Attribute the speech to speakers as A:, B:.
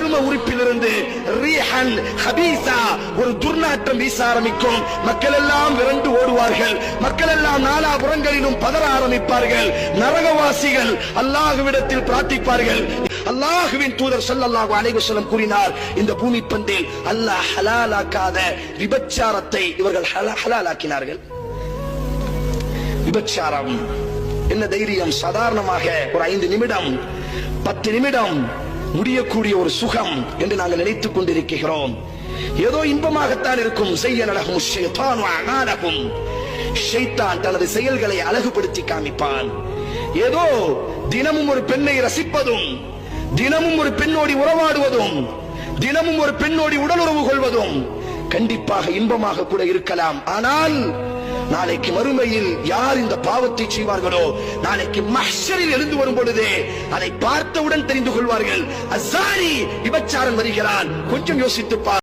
A: மரும உறுப்பிலிருந்து ரீஹன் ஹபீசா ஒரு துர்நாற்றம் வீச ஆரம்பிக்கும். மக்கள் எல்லாம் விரண்டு ஓடுவார்கள். மக்கள் எல்லாம் நாலா புறங்களிலும் பதற ஆரம்பிப்பார்கள். நரகவாசிகள் அல்லாஹுவிடத்தில் பிரார்த்திப்பார்கள். அல்லாஹுவின் தூதர் ஸல்லல்லாஹு அலைவசலம் கூறினார் இந்த பூமி பந்தில் அல்லாஹ் ஹலாலாக்காத விபச்சாரத்தை இவர்கள் ஹலாலாக்கினார்கள். விபச்சாரம். என்ன தைரியம்? சாதாரணமாக ஒரு ஐந்து நிமிடம் பத்து நிமிடம் முடியக்கூடிய ஒரு சுகம் என்று நாங்கள் நினைத்துக் கொண்டிருக்கிறோம். ஏதோ இன்பமாகத்தான் இருக்கும். செய்ய நடக்கும் அனாலகும் ஷைத்தான் தனது செயல்களை அழகுபடுத்தி காமிப்பான். ஏதோ தினமும் ஒரு பெண்ணை ரசிப்பதும் தினமும் ஒரு பெண்ணோடி உறவாடுவதும் தினமும் ஒரு பெண்ணோடி உடலுறவு கொள்வதும் கண்டிப்பாக இன்பமாக கூட இருக்கலாம். ஆனால் நாளைக்கு மறுமையில் யார் இந்த பாவத்தை செய்வார்களோ நாளைக்கு மஹ்ஷரில் எழுந்து வரும் பொழுது அதை பார்த்தவுடன் தெரிந்து கொள்வார்கள். அசாரி விபச்சாரம் வருகிறான். கொஞ்சம் யோசித்து